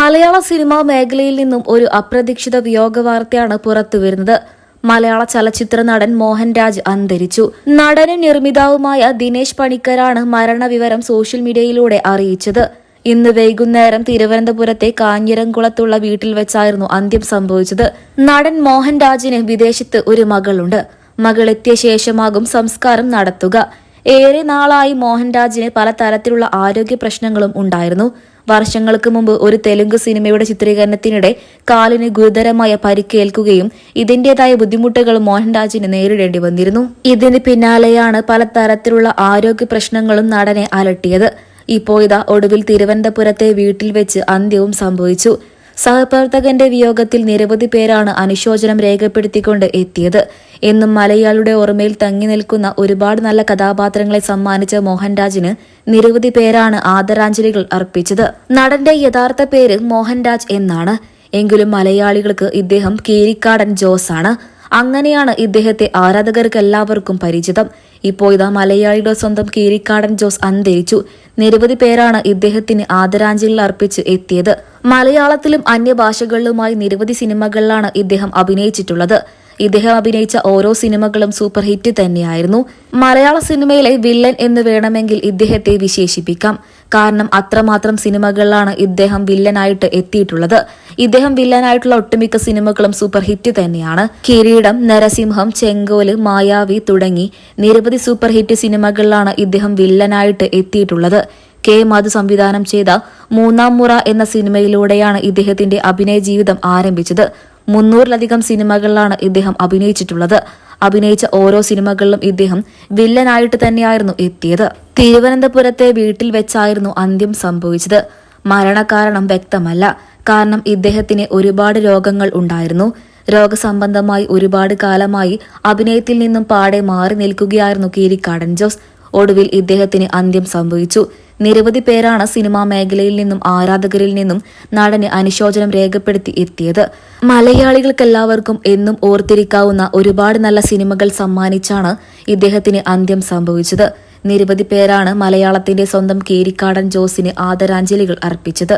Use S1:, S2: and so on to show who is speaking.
S1: മലയാള cinema മേഖലയിൽ നിന്നും ഒരു അപ്രതീക്ഷിത വിയോഗ വാർത്തയാണ് പുറത്തുവരുന്നത്. മലയാള ചലച്ചിത്ര നടൻ മോഹൻരാജ് അന്തരിച്ചു. നടനും നിർമ്മിതാവുമായ ദിനേശ് പണിക്കരാണ് മരണവിവരം സോഷ്യൽ മീഡിയയിലൂടെ അറിയിച്ചത്. ഇന്ന് വൈകുന്നേരം തിരുവനന്തപുരത്തെ കാഞ്ഞിരംകുളത്തുള്ള വീട്ടിൽ വെച്ചായിരുന്നു അന്ത്യം സംഭവിച്ചത്. നടൻ മോഹൻരാജിന് വിദേശത്ത് ഒരു മകളുണ്ട്. മകളെത്തിയ ശേഷമാകും സംസ്കാരം നടത്തുക. ഏറെ നാളായി മോഹൻരാജിന് പല തരത്തിലുള്ള ആരോഗ്യ പ്രശ്നങ്ങളും ഉണ്ടായിരുന്നു. വർഷങ്ങൾക്ക് മുമ്പ് ഒരു തെലുങ്ക് സിനിമയുടെ ചിത്രീകരണത്തിനിടെ കാലിന് ഗുരുതരമായ പരിക്കേൽക്കുകയും ഇതിന്റേതായ ബുദ്ധിമുട്ടുകൾ മോഹൻരാജിന് നേരിടേണ്ടി വന്നിരുന്നു. ഇതിന് പിന്നാലെയാണ് പല തരത്തിലുള്ള ആരോഗ്യ പ്രശ്നങ്ങളും നടനെ അലട്ടിയത്. ഇപ്പോൾ ഇതാ ഒടുവിൽ തിരുവനന്തപുരത്തെ വീട്ടിൽ വെച്ച് അന്ത്യവും സംഭവിച്ചു. സഹപ്രവർത്തകന്റെ വിയോഗത്തിൽ നിരവധി പേരാണ് അനുശോചനം രേഖപ്പെടുത്തിക്കൊണ്ട് എത്തിയത്. എന്നും മലയാളിയുടെ ഓർമ്മയിൽ തങ്ങി നിൽക്കുന്ന ഒരുപാട് നല്ല കഥാപാത്രങ്ങളെ സമ്മാനിച്ച മോഹൻരാജിന് നിരവധി പേരാണ് ആദരാഞ്ജലികൾ അർപ്പിച്ചത്. നടന്റെ യഥാർത്ഥ പേര് മോഹൻരാജ് എന്നാണ്. എങ്കിലും മലയാളികൾക്ക് ഇദ്ദേഹം കീരിക്കാടൻ ജോസ് ആണ്. അങ്ങനെയാണ് ഇദ്ദേഹത്തെ ആരാധകർക്കെല്ലാവർക്കും പരിചിതം. ഇപ്പോൾ ഇതാ മലയാളിയുടെ സ്വന്തം കീരിക്കാടൻ ജോസ് അന്തരിച്ചു. നിരവധി പേരാണ് ഇദ്ദേഹത്തിന് ആദരാഞ്ജലി അർപ്പിച്ച് എത്തിയത്. മലയാളത്തിലും അന്യഭാഷകളിലുമായി നിരവധി സിനിമകളിലാണ് ഇദ്ദേഹം അഭിനയിച്ചിട്ടുള്ളത്. ഇദ്ദേഹം അഭിനയിച്ച ഓരോ സിനിമകളും സൂപ്പർ ഹിറ്റ് തന്നെയായിരുന്നു. മലയാള സിനിമയിലെ വില്ലൻ എന്ന് വേണമെങ്കിൽ ഇദ്ദേഹത്തെ വിശേഷിപ്പിക്കാം. കാരണം അത്രമാത്രം സിനിമകളിലാണ് ഇദ്ദേഹം വില്ലനായിട്ട് എത്തിയിട്ടുള്ളത്. ഇദ്ദേഹം വില്ലനായിട്ടുള്ള ഒട്ടുമിക്ക സിനിമകളും സൂപ്പർ ഹിറ്റ് തന്നെയാണ്. കിരീടം നരസിംഹം ചെങ്കോൽ മായാവി തുടങ്ങി നിരവധി സൂപ്പർ ഹിറ്റ് സിനിമകളിലാണ് ഇദ്ദേഹം വില്ലനായിട്ട് എത്തിയിട്ടുള്ളത്. കെ മധു സംവിധാനം ചെയ്ത മൂന്നാം മുറ എന്ന സിനിമയിലൂടെയാണ് ഇദ്ദേഹത്തിന്റെ അഭിനയ ജീവിതം ആരംഭിച്ചത്. മുന്നൂറിലധികം സിനിമകളിലാണ് ഇദ്ദേഹം അഭിനയിച്ചിട്ടുള്ളത്. അഭിനയിച്ച ഓരോ സിനിമകളിലും ഇദ്ദേഹം വില്ലനായിട്ട് തന്നെയായിരുന്നു എത്തിയത്. തിരുവനന്തപുരത്തെ വീട്ടിൽ വെച്ചായിരുന്നു അന്ത്യം സംഭവിച്ചത്. മരണകാരണം വ്യക്തമല്ല. കാരണം ഇദ്ദേഹത്തിന് ഒരുപാട് രോഗങ്ങൾ ഉണ്ടായിരുന്നു. രോഗസംബന്ധമായി ഒരുപാട് കാലമായി അഭിനയത്തിൽ നിന്നും പാടെ മാറി നിൽക്കുകയായിരുന്നു കീരിക്കാടൻ ജോസ്. ഒടുവിൽ ഇദ്ദേഹത്തിന് അന്ത്യം സംഭവിച്ചു. നിരവധി പേരാണ് സിനിമാ മേഖലയിൽ നിന്നും ആരാധകരിൽ നിന്നും നടന് അനുശോചനം രേഖപ്പെടുത്തി എത്തിയത്. മലയാളികൾക്കെല്ലാവർക്കും എന്നും ഓർത്തിരിക്കാവുന്ന ഒരുപാട് നല്ല സിനിമകൾ സമ്മാനിച്ചാണ് ഇദ്ദേഹത്തിന് അന്ത്യം സംഭവിച്ചത്. നിരവധി പേരാണ് മലയാളത്തിന്റെ സ്വന്തം കേരിക്കാടൻ ജോസിന് ആദരാഞ്ജലികൾ അർപ്പിച്ചത്.